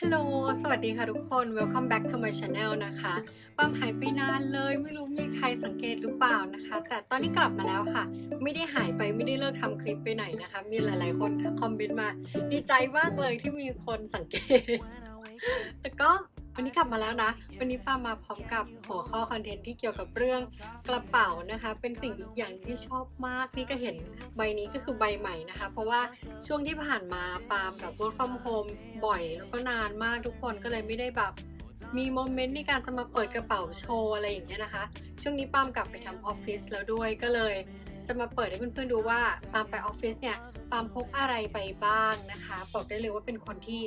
ฮัลโหล สวัสดีค่ะทุกคน Welcome back to my channel นะคะปั๊มหายไปนานเลย ไม่รู้มีใครสังเกตหรือเปล่านะคะ แต่ตอนนี้กลับมาแล้วค่ะ ไม่ได้หายไป ไม่ได้เลิกทำคลิปไปไหนนะคะ มีหลายๆ คนคอมเมนต์มา ดีใจมากเลยที่มีคนสังเกต แต่ก็ วันนี้กลับมาแล้วนะ วันนี้ป้ามาพร้อมกับหัวข้อคอนเทนต์ที่เกี่ยวกับเรื่องกระเป๋านะคะ เป็นสิ่งอีกอย่างที่ชอบมากนี่ก็เห็นใบนี้ก็คือใบใหม่นะคะ เพราะว่าช่วงที่ผ่านมาปาล์มแบบ work from home บ่อยแล้วก็นานมากทุกคนก็เลยไม่ได้แบบมีโมเมนต์ในการจะมาเปิดกระเป๋าโชว์อะไรอย่างเงี้ยนะคะ ช่วงนี้ปาล์มกลับไปทำออฟฟิศแล้วด้วยก็เลย จะมาเปิดให้เพื่อนๆดูว่าปามไปออฟฟิศเนี่ยปามพกอะไรไปบ้างนะคะบอกได้เลยว่าเป็นคนที่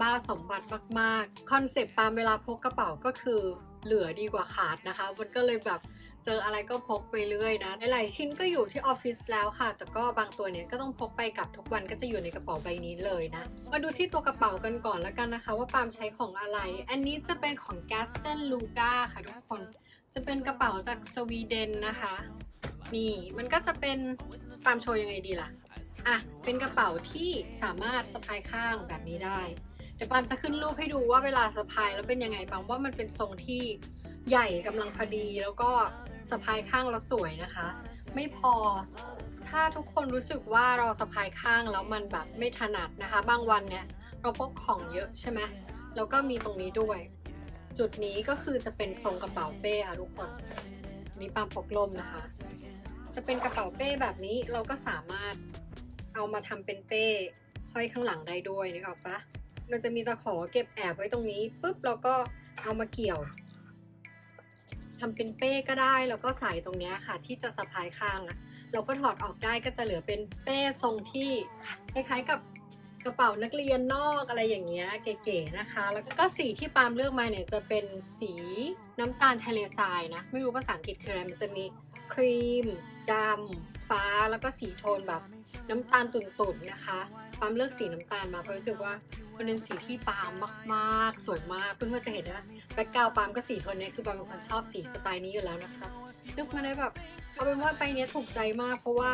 บ้าสมบัติมากๆคอนเซปต์ปามเวลาพกกระเป๋าก็คือเหลือดีกว่าขาดนะคะ มันก็เลยแบบเจออะไรก็พกไปเรื่อยนะหลายชิ้นก็อยู่ที่ออฟฟิศแล้วค่ะ แต่ก็บางตัวเนี่ยก็ต้องพกไปกับทุกวันก็จะอยู่ในกระเป๋าใบนี้เลยนะ มาดูที่ตัวกระเป๋ากันก่อนแล้วกันนะคะ ว่าปามใช้ของอะไร อันนี้จะเป็นของ g a s t o n Luga ค่ะทุกคน จะเป็นกระเป๋าจากสวีเดนนะคะ นี่มันก็จะเป็นปามโชว์ยังไงดีล่ะ อะ เป็นกระเป๋าที่สามารถสะพายข้างแบบนี้ได้ เดี๋ยวปามจะขึ้นรูปให้ดูว่าเวลาสะพายแล้วเป็นยังไงปามว่ามันเป็นทรงที่ใหญ่กำลังพอดีแล้วก็สะพายข้างแล้วสวยนะคะ ไม่พอ ถ้าทุกคนรู้สึกว่าเราสะพายข้างแล้วมันแบบไม่ถนัดนะคะ บางวันเนี่ยเราพกของเยอะใช่ไหมแล้วก็มีตรงนี้ด้วย จุดนี้ก็คือจะเป็นทรงกระเป๋าเป้ค่ะทุกคน นี้ปามพกลมนะคะ จะเป็นกระเป๋าเป้แบบนี้เราก็สามารถเอามาทำเป็นเป้ห้อยข้างหลังได้ด้วยนึกออกปะมันจะมีตะขอเก็บแอบไว้ตรงนี้ปุ๊บเราก็เอามาเกี่ยวทำเป็นเป้ก็ได้แล้วก็ใส่ตรงนี้ค่ะ ที่จะสะพายข้างอะเราก็ถอดออกได้ก็จะเหลือเป็นเป้ทรงที่คล้ายๆกับ กระเป๋านักเรียนนอกอะไรอย่างเงี้ยเก๋ๆนะคะ แล้วก็สีที่ปาล์มเลือกมาเนี่ยจะเป็นสีน้ำตาลทะเลทรายนะ ไม่รู้ภาษาอังกฤษคืออะไรมันจะมีครีมดำฟ้าแล้วก็สีโทนแบบน้ำตาลตุ่นๆนะคะปาล์มเลือกสีน้ำตาลมาเพราะรู้สึกว่ามันเป็นสีที่ปาล์มมากๆ สวยมากเพื่อนๆจะเห็นนะแบ็กกราวปาล์มก็สีโทนเนี้ยคือปาล์มเป็นคนชอบสีสไตล์นี้อยู่แล้วนะคะเลือกมาได้แบบเอาเป็นว่าใบเนี้ยถูกใจมากเพราะว่า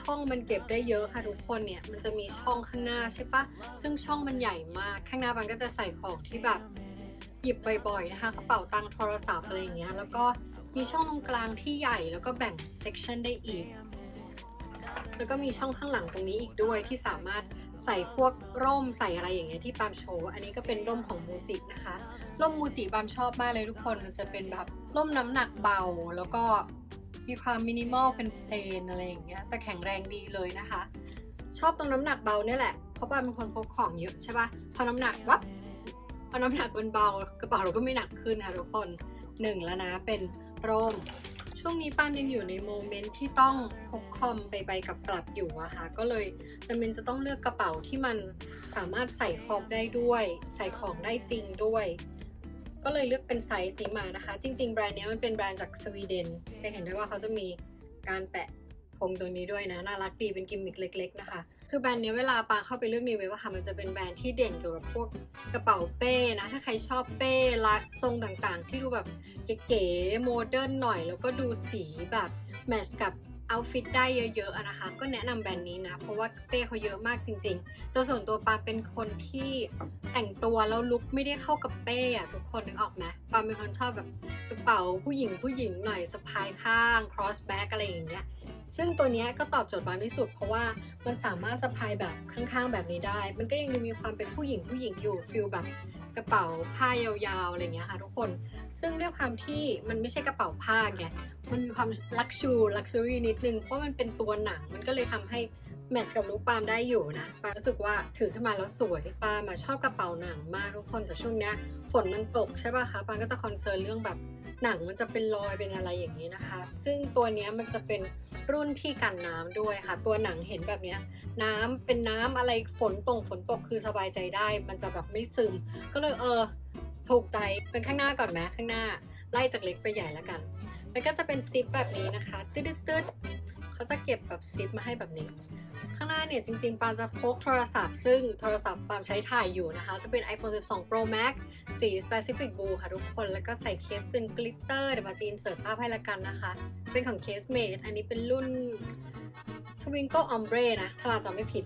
ช่องมันเก็บได้เยอะค่ะทุกคนเนี่ยมันจะมีช่องข้างหน้าใช่ปะซึ่งช่องมันใหญ่มากข้างหน้าปาล์มก็จะใส่ของที่แบบหยิบบ่อยๆนะคะกระเป๋าตังค์โทรศัพท์อะไรอย่างเงี้ยแล้วก็มีช่องตรงกลางที่ใหญ่แล้วก็แบ่งเซกชันได้อีก แล้วก็มีช่องข้างหลังตรงนี้อีกด้วยที่สามารถใส่พวกร่มใส่อะไรอย่างเงี้ยที่ปามโชว์อันนี้ก็เป็นร่มของมูจินะคะ ร่มมูจิปามชอบมากเลยทุกคนมันจะเป็นแบบร่มน้ำหนักเบาแล้วก็ มีความมินิมอลเป็นเพลนอะไรอย่างเงี้ยแต่แข็งแรงดีเลยนะคะ ชอบตรงน้ำหนักเบาเนี่ยแหละเพราะปาเป็นคนพกของเยอะใช่ปะพอน้ำหนักวับพอน้ำหนักมันเบากระเป๋าเราก็ไม่หนักขึ้นค่ะทุกคนหนึ่งแล้วนะเป็นร่มช่วงนี้ป้ามยังอยู่ในโมเมนต์ที่ต้องพกคอมไปไปกับกลับอยู่อะค่ะก็เลยจำเป็นจะต้องเลือกกระเป๋าที่มันสามารถใส่คอมได้ด้วย ใส่ของได้จริงด้วย ก็เลยเลือกเป็นไซส์นี้มานะคะ จริง ๆ แบรนด์นี้มันเป็นแบรนด์จากสวีเดน จะเห็นได้ว่าเขาจะมีการแปะธงตัวนี้ด้วยนะ น่ารักดีเป็นกิมมิคเล็ก ๆ นะคะ คือแบรนด์นี้เวลาปางเข้าไปเลือกในเว็บอะค่ะมันจะเป็นแบรนด์ที่เด่นเกี่ยวกับพวกกระเป๋าเป้นะ ถ้าใครชอบเป้ลักทรงต่างๆ ที่ดูแบบเก๋ๆโมเดิร์นหน่อย แล้วก็ดูสีแบบแมทช์กับ เอาฟิตได้เยอะๆนะคะ ก็แนะนำแบรนด์นี้นะ เพราะว่าเป้เขาเยอะมากจริงๆ ตัวส่วนตัวปาเป็นคนที่แต่งตัวแล้วลุคไม่ได้เข้ากับเป้อะทุกคนนึกออกไหมปาเป็นคนชอบแบบกระเป๋าผู้หญิงผู้หญิงหน่อยสะพายข้าง cross back อะไรอย่างเงี้ย ซึ่งตัวเนี้ยก็ตอบโจทย์ปาที่สุด เพราะว่ามันสามารถสะพายแบบข้างๆแบบนี้ได้ มันก็ยังดูมีความเป็นผู้หญิงผู้หญิงอยู่ฟิลแบบ กระเป๋าผ้ายาวๆอะไรเงี้ยค่ะทุกคน ซึ่งด้วยความที่มันไม่ใช่กระเป๋าผ้าไง มันมีความลักชูลักชัวรี่นิดนึง เพราะมันเป็นตัวหนัง มันก็เลยทำให้ แมทช์กับลุคปาล์มได้อยู่นะปาล์มรู้สึกว่าถือขึ้นมาแล้วสวยปาล์มอะชอบกระเป๋าหนังมากทุกคนแต่ช่วงเนี้ยฝนมันตกใช่ป่ะคะปาล์มก็จะคอนเซิร์นเรื่องแบบหนังมันจะเป็นรอยเป็นอะไรอย่างนี้นะคะ ซึ่งตัวเนี้ยมันจะเป็นรุ่นที่กันน้ำด้วยค่ะ ตัวหนังเห็นแบบเนี้ยน้ำเป็นน้ำอะไรฝนตกฝนตกคือสบายใจได้ มันจะแบบไม่ซึม ก็เลยเออถูกใจเป็นข้างหน้าก่อนไหมข้างหน้าไล่จากเล็กไปใหญ่แล้วกันแล้วก็จะเป็นซิปแบบนี้นะคะ ตืดๆเขาจะเก็บแบบซิปมาให้แบบนี้ ข้างหน้าเนี่ยจริงๆปามจะพกโทรศัพท์ ซึ่งโทรศัพท์ปามใช้ถ่ายอยู่นะคะ จะเป็น iPhone 12 Pro Max สี Pacific Blue ค่ะทุกคน แล้วก็ใส่เคสเป็นกลิตเตอร์เดี๋ยวปาจะอินเสิร์ตภาพให้ละกันนะคะ เป็นของ Case Mate อันนี้เป็นรุ่น Twinkle Ombre นะถ้าเราจำไม่ผิด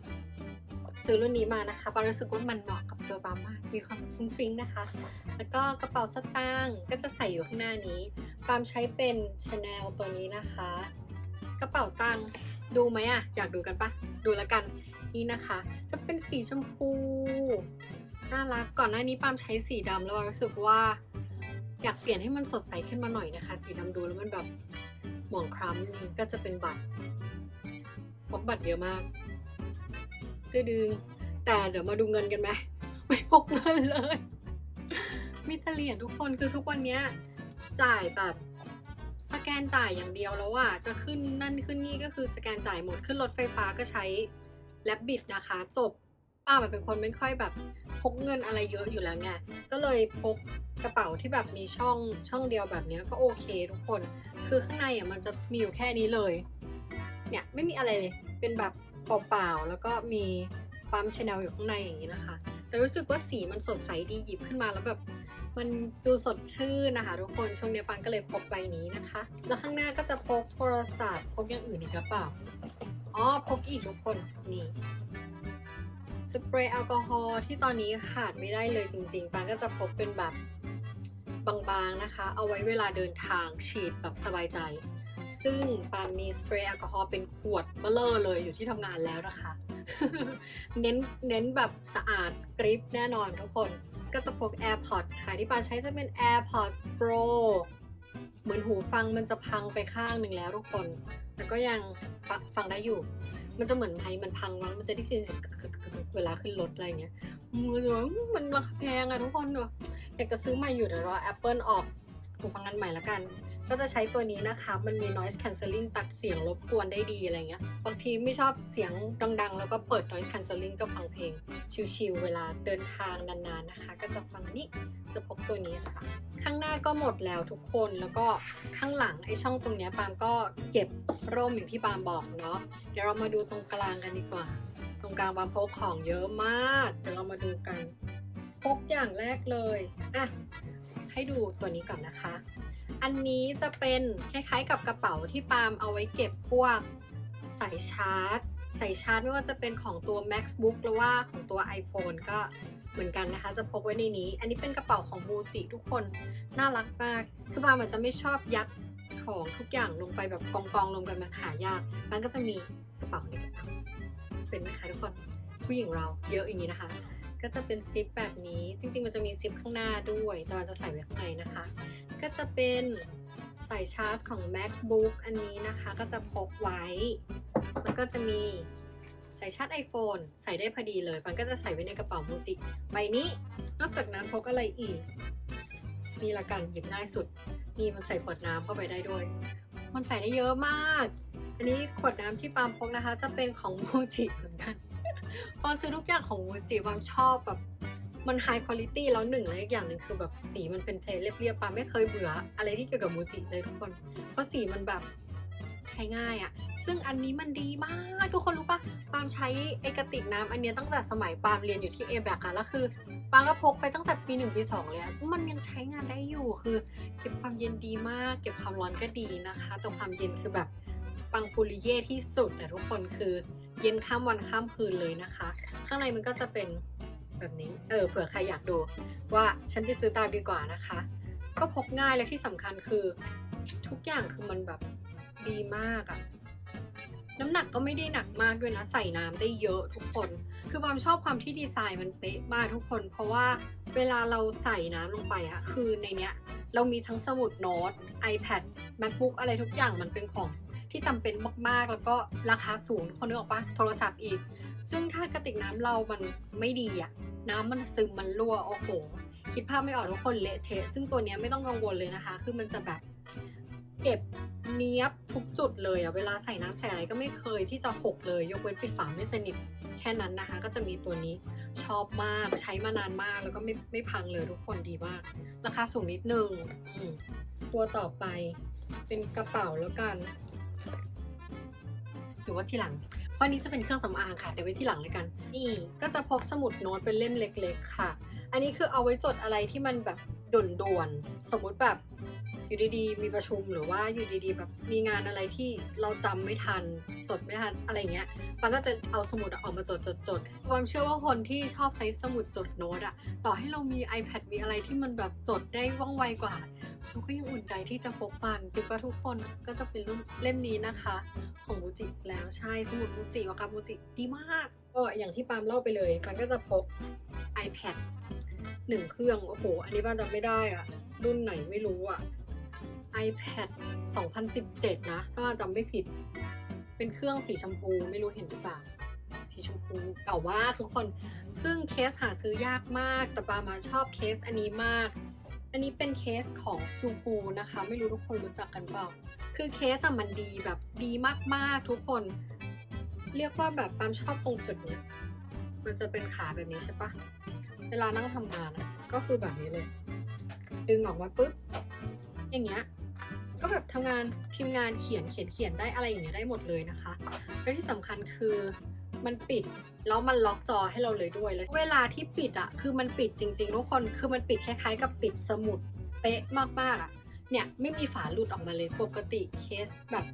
ซื้อรุ่นนี้มานะคะปามรู้สึกว่ามันเหมาะกับตัวปามมาก มีความฟุ้งฟิ้งนะคะ แล้วก็กระเป๋าสตางค์ก็จะใส่อยู่ข้างหน้านี้ปามใช้เป็นชาแนลตัวนี้นะคะ กระเป๋าตังค์ ดูไหมอะอยากดูกันปะดูแล้วกันนี่นะคะ จะเป็นสีชมพูน่ารักก่อนหน้านี้ปามใช้สีดำแล้วรู้สึกว่า อยากเปลี่ยนให้มันสดใสขึ้นมาหน่อยนะคะ สีดำดูแล้วมันแบบหมองคล้ำนี่ก็จะเป็นบัตรพกบัตรเยอะมากก็ดึงแต่เดี๋ยวมาดูเงินกันไหมไม่พกเงินเลย มีแต่เหรียญทุกคนคือทุกวันเนี้ยจ่ายแบบ นจ่ายอย่างเดียวแล้วอะจะขึ้นนั่นขึ้นนี่ก็คือสแกนจ่ายหมดขึ้นรถไฟฟ้าก็ใช้แลบบิดนะคะ จบป้าแบบเป็นคนไม่ค่อยแบบพกเงินอะไรเยอะอยู่แล้วไงก็เลยพกกระเป๋าที่แบบมีช่องช่องเดียวแบบนี้ก็โอเคทุกคน คือข้างในอะมันจะมีอยู่แค่นี้เลย เนี่ยไม่มีอะไรเลยเป็นแบบเปล่าๆแล้วก็มีปั๊มชาแนลอยู่ข้างในอย่างนี้นะคะ แต่รู้สึกว่าสีมันสดใสดีหยิบขึ้นมาแล้วแบบ มันดูสดชื่นนะคะ ทุกคนช่วงนี้ปังก็เลยพกใบนี้นะคะ แล้วข้างหน้าก็จะพกโทรศัพท์พกอย่างอื่นอีกหรือเปล่าอ๋อพกอีกทุกคนนี่สเปรย์แอลกอฮอล์ที่ตอนนี้ขาดไม่ได้เลยจริงๆปังก็จะพกเป็นแบบบางๆนะคะ เอาไว้เวลาเดินทางฉีดแบบสบายใจ ซึ่งปามีสเปรย์แอลกอฮอล์เป็นขวดเบลเลอร์เลยอยู่ที่ทำงานแล้วนะคะ เน้นเน้นแบบสะอาดกริปแน่นอนทุกคน ก็จะพก AirPods ค่ะที่ปาใช้จะเป็น AirPods Pro เหมือนหูฟังมันจะพังไปข้างหนึ่งแล้วทุกคน แต่ก็ยังฟ,ฟังได้อยู่ มันจะเหมือนไมมันพังแล้วมันจะได้ยินเสียงเวลาขึ้นรถอะไรเงี้ยมือถือมันราคาแพงอะทุกคนเนอะอยากจะซื้อใหม่อยู่เดี๋ยวรอ Apple ออกหูฟังอันใหม่แล้วกัน ก็จะใช้ตัวนี้นะคะมันมี noise cancelling ตัดเสียงรบกวนได้ดีอะไรเงี้ยบางทีไม่ชอบเสียงดังๆ แล้วก็เปิด noise cancelling ก็ฟังเพลง ชิลๆเวลาเดินทางนานๆนะคะ ก็จะฟังนี้จะพกตัวนี้ค่ะ ข้างหน้าก็หมดแล้วทุกคนแล้วก็ข้างหลังไอช่องตรงเนี้ยปามก็เก็บร่มอย่างที่ปามบอกเนาะเดี๋ยวเรามาดูตรงกลางกันดีกว่า ตรงกลางปามพกของเยอะมากเดี๋ยวเรามาดูกันพกอย่างแรกเลยอะให้ดูตัวนี้ก่อนนะคะ อันนี้จะเป็นคล้ายๆกับกระเป๋าที่ปาล์มเอาไว้เก็บพวกสายชาร์จสายชาร์จไม่ว่าจะเป็นของตัว MacBook หรือว่าของตัว iPhone ก็เหมือนกันนะคะ จะพกไว้ในนี้ อันนี้เป็นกระเป๋าของมูจิทุกคนน่ารักมาก คือปาล์มอาจะไม่ชอบยัดของทุกอย่างลงไปแบบกองๆลงกันมันหายากมันก็จะมีกระเป๋านกระเป๋าเป็นไหมคะทุกคนผู้หญิงเราเยอะอย่างนี้นะคะ ก็จะเป็นซิปแบบนี้จริง ๆ มันจะมีซิปข้างหน้าด้วย แต่มันจะใส่ไว้ข้างในนะคะ ก็จะเป็นสายชาร์จของ MacBook อันนี้นะคะก็จะพกไว้ แล้วก็จะมีสายชาร์จ iPhone ใส่ได้พอดีเลยมันก็จะใส่ไว้ในกระเป๋ามูจิใบนี้ นอกจากนั้นพกอะไรอีกนี่ละกันหยิบง่ายสุดนี่มันใส่ขวดน้ำเข้าไปได้ด้วย มันใส่ได้เยอะมาก อันนี้ขวดน้ำที่ปามพกนะคะ จะเป็นของมูจิเหมือนกันตอนซื้อทุกอย่างของมูจิปามชอบแบบ มันไฮคุณลิตี้แล้วหนึ่งแล้วอีกอย่างหนึ่งคือแบบสีมันเป็นเพลย์เรียบๆปาไม่เคยเบื่ออะไรที่เกี่ยวกับมูจิเลยทุกคน เพราะสีมันแบบใช้ง่ายอะซึ่งอันนี้มันดีมาก ทุกคนรู้ปะปาล์มใช้ไอกระติกน้ำอันนี้ตั้งแต่สมัยปาล์มเรียนอยู่ที่เอแบกอะแล้วคือปาล์มก็พกไปตั้งแต่ปีหนึ่งปีสองเลยมันยังใช้งานได้อยู่คือ เก็บความเย็นดีมาก เก็บความร้อนก็ดีนะคะ แต่ความเย็นคือแบบปังปุริเย่ที่สุดนะทุกคนคือเย็นข้ามวันข้ามคืนเลยนะคะ ข้างในมันก็จะเป็น แบบนี้ เออเผื่อใครอยากดู ว่าฉันไปซื้อตามดีกว่านะคะ ก็พกง่ายและที่สำคัญคือ ทุกอย่างคือมันแบบดีมากอะน้ำหนักก็ไม่ได้หนักมากด้วยนะ ใส่น้ำได้เยอะทุกคน คือความชอบความที่ดีไซน์มันเป๊ะมากทุกคน เพราะว่าเวลาเราใส่น้ำลงไปอะคือในเนี้ยเรามีทั้งสมุดโน้ต iPad MacBook อะไรทุกอย่างมันเป็นของที่จำเป็นมาก ๆ แล้วก็ราคาสูงคนนึกออกปะโทรศัพท์อีก ซึ่งถ้ากระติกน้ำเรามันไม่ดีอะ น้ำมันซึมมันรั่วโอ้โหคิดภาพไม่ออกทุกคนเละเทะซึ่งตัวนี้ไม่ต้องกังวลเลยนะคะ คือมันจะแบบเก็บเนี้ยบทุกจุดเลยอะเวลาใส่น้ำใส่อะไรก็ไม่เคยที่จะหกเลย ยกเว้นปิดฝาไม่สนิทแค่นั้นนะคะ ก็จะมีตัวนี้ชอบมากใช้มานานมากแล้วก็ไม่ไม่พังเลยทุกคนดีมาก ราคาสูงนิดนึงตัวต่อไปเป็นกระเป๋าแล้วกัน หรือว่าที่หลัง เพราะอันนี้จะเป็นเครื่องสำอางค่ะ เดี๋ยวไว้ที่หลังเลยกัน นี่ก็จะพกสมุดโน้ตเป็นเล่มเล็ก ๆ ค่ะ อันนี้คือเอาไว้จดอะไรที่มันแบบด่วนๆ สมมุติแบบอยู่ดีๆ มีประชุมหรือว่าอยู่ดีๆ แบบมีงานอะไรที่เราจำไม่ทัน จดไม่ทันอะไรเงี้ยปาก็จะเอาสมุดออกมาจดจดจดความเชื่อว่าคนที่ชอบใช้สมุดจดโน้ตอะต่อให้เรามี iPad มีอะไรที่มันแบบจดได้ว่องไวกว่า เราก็ยังอุ่นใจที่จะพกมันจิบว่าทุกคนก็จะเป็นรุ่นเล่มนี้นะคะ ของมูจิแล้วใช่สมุดมูจิวากามูจิดีมากก็อย่างที่ปาล์มเล่าไปเลยมันก็จะพก iPad หนึ่งเครื่องโอ้โห อันนี้บ้านจำไม่ได้อะรุ่นไหนไม่รู้อะ iPad 2017 นะ ถ้าจำไม่ผิด เป็นเครื่องสีชมพูไม่รู้เห็นหรือเปล่าสีชมพูเก่ามากทุกคน ซึ่งเคสหาซื้อยากมาก แต่ปามาชอบเคสอันนี้มาก อันนี้เป็นเคสของซูปูนะคะ ไม่รู้ทุกคนรู้จักกันเปล่า คือเคสอะมันดีแบบดีมากๆทุกคน เรียกว่าแบบปามชอบตรงจุดเนี้ยมันจะเป็นขาแบบนี้ใช่ปะเวลานั่งทำงานก็คือแบบนี้เลย ดึงออกมาปุ๊บ อย่างเงี้ย ก็แบบทำงานพิมพ์งานเขียนเขียนเขียนได้อะไรอย่างเงี้ยได้หมดเลยนะคะ และที่สำคัญคือมันปิด แล้วมันล็อกจอให้เราเลยด้วยแล้วเวลาที่ปิดอะคือมันปิดจริงๆทุกคนคือมันปิดคล้ายๆ กับปิดสมุดเป๊ะมากๆอะเนี่ยไม่มีฝาหลุดออกมาเลยปกติเคสแบบ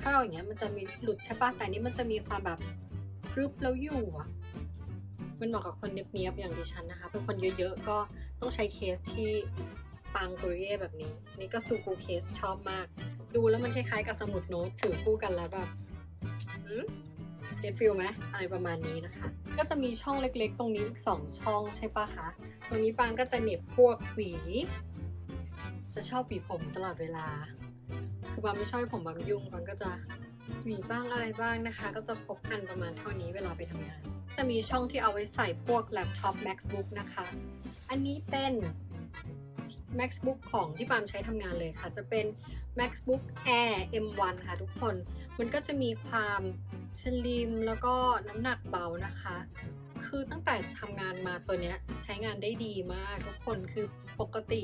ถ้าเราอย่างเงี้ยมันจะมีหลุดใช่ปะแต่นี้มันจะมีความแบบรึบแล้วอยู่อะมันเหมาะกับคนเนียบๆอย่างดิฉันนะคะเป็นคนเยอะๆก็ต้องใช้เคสที่ปังกริเย่แบบนี้นี่ก็ซูกูเคสชอบมาก ดูแล้วมันคล้ายๆกับสมุดโน้ตถือคู่กันแล้วแบบอืม เก็ตฟิลไหมอะไรประมาณนี้นะคะ ก็จะมีช่องเล็กๆ ตรงนี้อีกสองช่องใช่ปะคะ ตรงนี้ปังก็จะเหน็บพวกหวี จะชอบหวีผมตลอดเวลา คือปังไม่ชอบให้ผมบางยุ่งปังก็จะหวีบ้างอะไรบ้างนะคะ ก็จะพกกันประมาณเท่านี้เวลาไปทำงาน จะมีช่องที่เอาไว้ใส่พวกแล็ปท็อป MacBook นะคะ อันนี้เป็น MacBook ของที่ปามใช้ทำงานเลยค่ะ จะเป็น MacBook Air M1 ค่ะทุกคน มันก็จะมีความ สลิมแล้วก็น้ำหนักเบานะคะ คือตั้งแต่ทำงานมาตัวเนี้ยใช้งานได้ดีมากทุกคนคือปกติ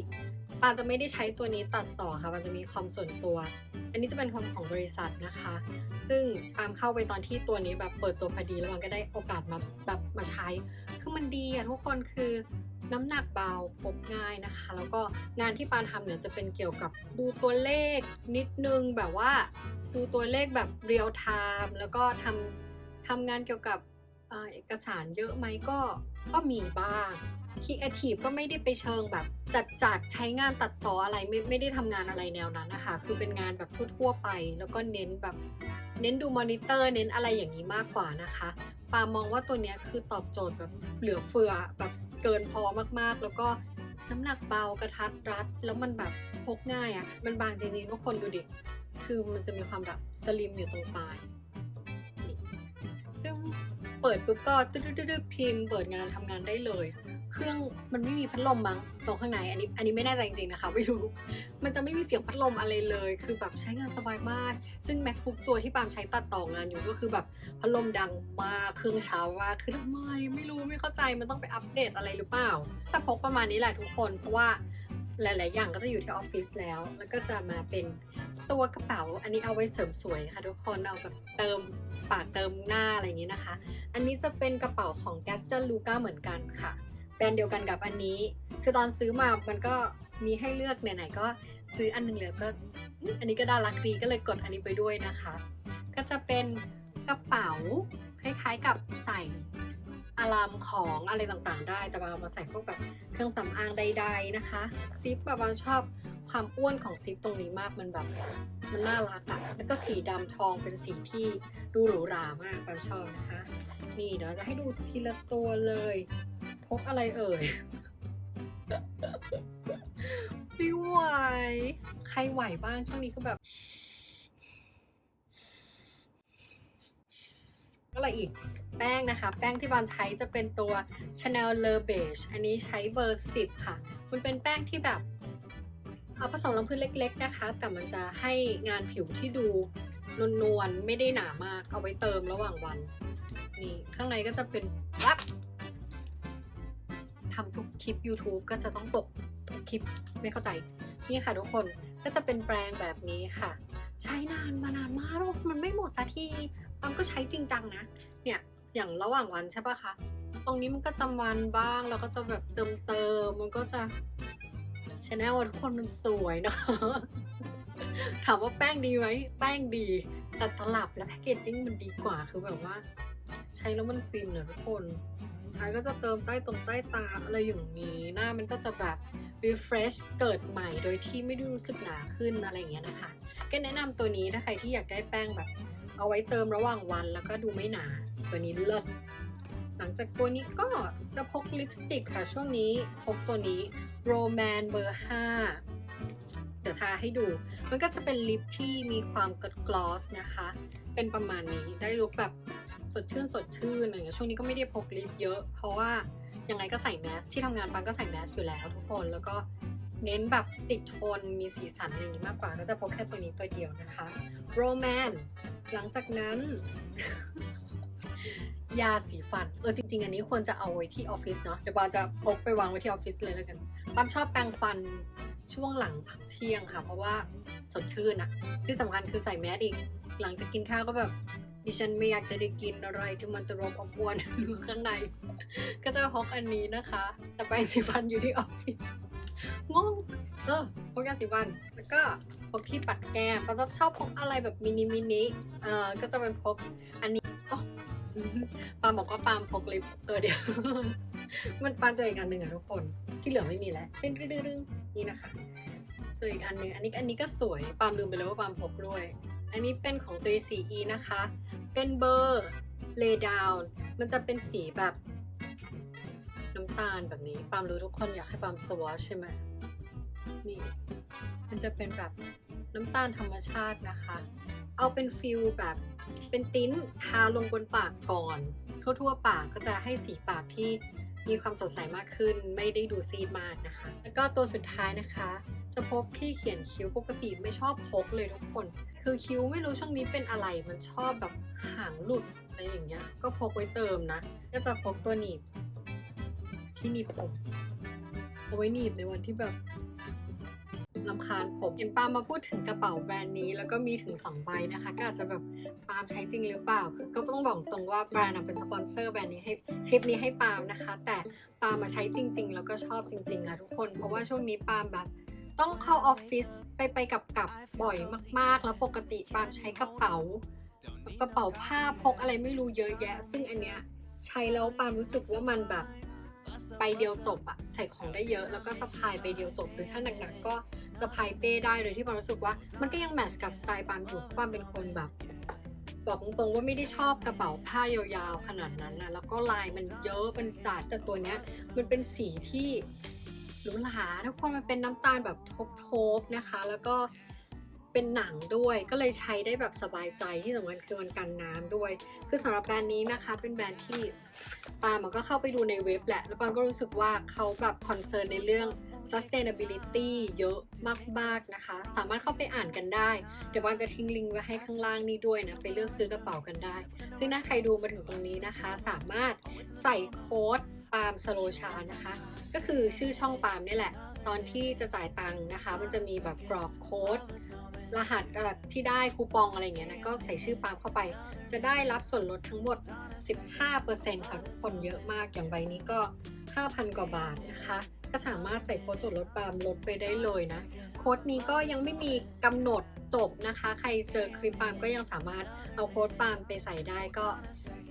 ปาลจะไม่ได้ใช้ตัวนี้ตัดต่อค่ะปาลจะมีคอมส่วนตัว อันนี้จะเป็นคอมของบริษัทนะคะ ซึ่งปาล์มเข้าไปตอนที่ตัวนี้แบบเปิดตัวพอดีแล้วมันก็ได้โอกาสมาแบบมาใช้ คือมันดีอะทุกคนคือ น้ำหนักเบาพกง่ายนะคะ แล้วก็งานที่ปานทำเนี่ยจะเป็นเกี่ยวกับดูตัวเลขนิดนึงแบบว่าดูตัวเลขแบบเรียลไทม์แล้วก็ทำทำงานเกี่ยวกับเอเอกสารเยอะไหมก็ก็มีบ้างคีเอทีฟก็ไม่ได้ไปเชิงแบบจัดจัดใช้งานตัดต่ออะไรไม่ไม่ได้ทำงานอะไรแนวนั้นนะคะ คือเป็นงานแบบทั่วๆไป แล้วก็เน้นแบบเน้นดูมอนิเตอร์เน้นอะไรอย่างนี้มากกว่านะคะ ปามองว่าตัวเนี้ยคือตอบโจทย์แบบเหลือเฟือแบบ เกินพอมากๆ แล้วก็น้ำหนักเบากระทัดรัด แล้วมันแบบพกง่ายอะ่ะ มันบางจริงๆทุกคนดูดิ คือมันจะมีความแบบสลิมอยู่ตรงปลายนี่ซึ่งเปิดปุ๊บก็ตึ๊ดๆพิมพ์เปิดงานทำงานได้เลย เครื่องมันไม่มีพัดลมมั้งตรงข้างในอันนี้อันนี้ไม่แน่ใจจริงๆนะคะไม่รู้มันจะไม่มีเสียงพัดลมอะไรเลย คือแบบใช้งานสบายมาก ซึ่ง macbook ตัวที่ปามใช้ตัดต่องานอยู่ก็คือแบบพัดลมดังมากเครื่องเช้ามากคือทำไมไม่รู้ไม่เข้าใจมันต้องไปอัปเดตอะไรหรือเปล่าจะพกประมาณนี้แหละทุกคนเพราะว่าหลาย ๆ อย่างก็จะอยู่ที่ออฟฟิศแล้ว แล้วก็จะมาเป็นตัวกระเป๋า อันนี้เอาไว้เสริมสวยค่ะทุกคน เอาแบบเติมปากเติมหน้าอะไรอย่างนี้นะคะ อันนี้จะเป็นกระเป๋าของ g a s t o n Luca เหมือนกันค่ะ แบรนด์เดียวกันกับอันนี้ คือตอนซื้อมามันก็มีให้เลือกไหนๆก็ซื้ออันหนึงแล้วก็อืมอันนี้ก็น่ารักดีก็เลยกดอันนี้ไปด้วยนะคะ ก็จะเป็นกระเป๋าคล้ายๆกับใส่ อารามของอะไรต่างๆ ได้แต่บางเอามาใส่พวกแบบเครื่องสำอางใดๆนะคะซิปแบบบางชอบความอ้วนของซิปตรงนี้มากมันแบบมันน่ารักอะแล้วก็สีดำทองเป็นสีที่ดูหรูหรามากบางชอบนะคะ นี่เดี๋ยวจะให้ดูทีละตัวเลยพกอะไรเอ่ยไม่ไหวใครไหวบ้างช่วงนี้ก็แบบ อะไรอีกแป้งนะคะ แป้งที่บานใช้จะเป็นตัว Chanel Le Beige อันนี้ใช้เบอร์ 10 ค่ะ มันเป็นแป้งที่แบบ เอาผสมลำพื้นเล็ก ๆ นะคะ แต่มันจะให้งานผิวที่ดูนวลๆไม่ได้หนามาก เอาไว้เติมระหว่างวัน นี่ ข้างในก็จะเป็นปั๊บทำทุกคลิป YouTube ก็จะต้องตกทุกคลิปไม่เข้าใจ นี่ค่ะทุกคนก็จะเป็นแปรงแบบนี้ค่ะ ใช้นานมานานมากแล้วมันไม่หมดสักที ปังก็ใช้จริงจังนะ เนี่ยอย่างระหว่างวันใช่ปะคะ ตรงนี้มันก็จะมันบ้างแล้วก็จะแบบเติมเติมๆมันก็จะชแนลทุกคนมันสวยเนาะถามว่าแป้งดีไหมแป้งดี แต่ตลับและแพคเกจจิ้งมันดีกว่าคือแบบว่า ใช้แล้วมันฟินอะทุกคนท้ายก็จะเติมใต้ตรงใต้ตาอะไรอย่างนี้หน้ามันก็จะแบบ refresh เกิดใหม่โดยที่ไม่ได้รู้สึกหนาขึ้นอะไรอย่างเงี้ยนะคะ ก็แนะนำตัวนี้ถ้าใครที่อยากได้แป้งแบบ เอาไว้เติมระหว่างวันแล้วก็ดูไม่หนา ตัวนี้เลิศหลังจากตัวนี้ก็จะพกลิปสติกค่ะ ช่วงนี้พกตัวนี้ Roman เบอร์5เดี๋ยวทาให้ดู มันก็จะเป็นลิปที่มีความกดกลอสนะคะ เป็นประมาณนี้ได้ลุคแบบสดชื่นสดชื่นอะไรอย่างเงี้ยช่วงนี้ก็ไม่ได้พกลิปเยอะ เพราะว่ายังไงก็ใส่แมสที่ทำงานปังก็ใส่แมสอยู่แล้วทุกคนแล้วก็ เน้นแบบติดทนมีสีสันอะไรอย่างงี้มากกว่า ก็จะพกแค่ตัวนี้ตัวเดียวนะคะ Roman หลังจากนั้น ยาสีฟัน เออจริง ๆ อันนี้ควรจะเอาไว้ที่ออฟฟิศเนาะ เดี๋ยวปาจะพกไปวางไว้ที่ออฟฟิศเลยแล้วกันปามชอบแปรงฟันช่วงหลังพักเที่ยงค่ะ เพราะว่าสดชื่นอะที่สำคัญคือใส่แมสอีก หลังจากกินข้าวก็แบบดิฉันไม่อยากจะได้กินอะไรที่มันตรบอบอวนอยู่ข้างใน ก็จะพกอันนี้นะคะ แต่แปรงสีฟันอยู่ที่ออฟฟิศ งงเออพกยาสีฟันแล้วก็พกที่ปัดแก้มปาจะชอบพกอะไรแบบมินิมินิเออก็จะเป็นพกอันนี้อ๋อปามบอกว่าปามพกลิปตัวเดียวมันปามเจออีกอันหนึ่งอะทุกคนที่เหลือไม่มีแล้วเป็นดึงๆๆนี่นะคะเจออีกอันหนึ่งอันนี้อันนี้ก็สวยปาล์มลืมไปเลยว่าปามพกด้วย อันนี้เป็นของ 34E นะคะ เป็นเบอร์ lay down มันจะเป็นสีแบบ น้ำตาลแบบนี้ ปามรู้ทุกคนอยากให้ปามสวอชใช่ไหมนี่ มันจะเป็นแบบน้ำตาลธรรมชาตินะคะ เอาเป็นฟิลแบบเป็นติ้นทาลงบนปากก่อน ทั่วๆ ปากก็จะให้สีปากที่มีความสดใสมากขึ้น ไม่ได้ดูซีดมากนะคะ แล้วก็ตัวสุดท้ายนะคะ จะพกที่เขียนคิ้วปกติไม่ชอบพกเลยทุกคน คือคิ้วไม่รู้ช่วงนี้เป็นอะไรมันชอบแบบหางหลุดอะไรอย่างเงี้ย ก็พกไว้เติมนะ ก็จะพกตัวหนีบ ที่หนีบผมเอาไว้หนีบในวันที่แบบลำคาญผมเห็นปาล์มมาพูดถึงกระเป๋าแบรนด์นี้ แล้วก็มีถึง2ใบนะคะ ก็อาจจะแบบปาล์มใช้จริงหรือเปล่า คือก็ต้องบอกตรงว่าแบรนด์เป็นสปอนเซอร์แบรนด์นี้ให้คลิปนี้ให้ปาล์มนะคะ แต่ปาล์มมาใช้จริง ๆ แล้วก็ชอบจริงๆค่ะทุกคน เพราะว่าช่วงนี้ปาล์มแบบต้องเข้าออฟฟิศไปไปกับกับบ่อยมากๆ แล้วปกติปาล์มใช้กระเป๋ากระเป๋าผ้าพกอะไรไม่รู้เยอะแยะ ซึ่งอันเนี้ยใช้แล้วปาล์มรู้สึกว่ามันแบบ ไปเดียวจบอะใส่ของได้เยอะแล้วก็สะพายไปเดียวจบ หรือถ้าหนักๆก็สะพายเป้ได้โดยที่ปามรู้สึกว่า มันก็ยังแมทช์กับสไตล์ปามอยู่ปามเป็นคนแบบบอกตรงๆว่าไม่ได้ชอบกระเป๋าผ้ายาวๆขนาดนั้นนะแล้วก็ลายมันเยอะมันจัดแต่ตัวเนี้ยมันเป็นสีที่หรูหราทุกคนมันเป็นน้ำตาลแบบทบๆนะคะ แล้วก็ เป็นหนังด้วยก็เลยใช้ได้แบบสบายใจที่สำคัญคือมันกันน้ำด้วย คือสำหรับแบรนด์นี้นะคะ เป็นแบรนด์ที่ปาล์มก็เข้าไปดูในเว็บแหละ แล้วปาล์มก็รู้สึกว่าเขาแบบคอนเซิร์นในเรื่อง sustainability เยอะมากๆนะคะ สามารถเข้าไปอ่านกันได้ เดี๋ยวปาล์มจะทิ้งลิงก์ไว้ให้ข้างล่างนี้ด้วยนะ ไปเลือกซื้อกระเป๋ากันได้ ซึ่งถ้าใครดูมาถึงตรงนี้นะคะ สามารถใส่โค้ดปาล์มสโลชานะคะ ก็คือชื่อช่องปาล์มนี่แหละ ตอนที่จะจ่ายตังค์นะคะ มันจะมีแบบกรอกโค้ด รหัสแบบที่ได้คูปองอะไรเงี้ยนะก็ใส่ชื่อปาล์มเข้าไป จะได้รับส่วนลดทั้งหมด 15%ค่ะทุกคนเยอะมากอย่างใบนี้ก็ 5,000 กว่าบาทนะคะ ก็สามารถใส่โค้ดส่วนลดปาล์มลดไปได้เลยนะ โค้ดนี้ก็ยังไม่มีกำหนดจบนะคะ ใครเจอคลิปปาล์มก็ยังสามารถเอาโค้ดปาล์มไปใส่ได้ก็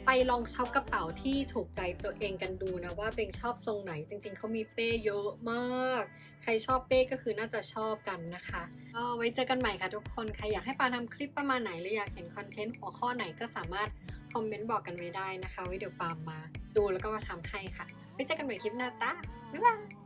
ไปลองช็อปกระเป๋าที่ถูกใจตัวเองกันดูนะว่าตัวเองชอบทรงไหนจริงๆ เขามีเป้เยอะมาก ใครชอบเป้ก็คือน่าจะชอบกันนะคะก็ไว้เจอกันใหม่ค่ะทุกคน ใครอยากให้ปาทำคลิปประมาณไหน หรืออยากเห็นคอนเทนต์หัวข้อไหนก็สามารถคอมเมนต์บอกกันไว้ได้นะคะ ไว้เดี๋ยวปาล์มมาดูแล้วก็มาทำให้ค่ะ ไว้เจอกันใหม่คลิปหน้าจ้าบ๊ายบาย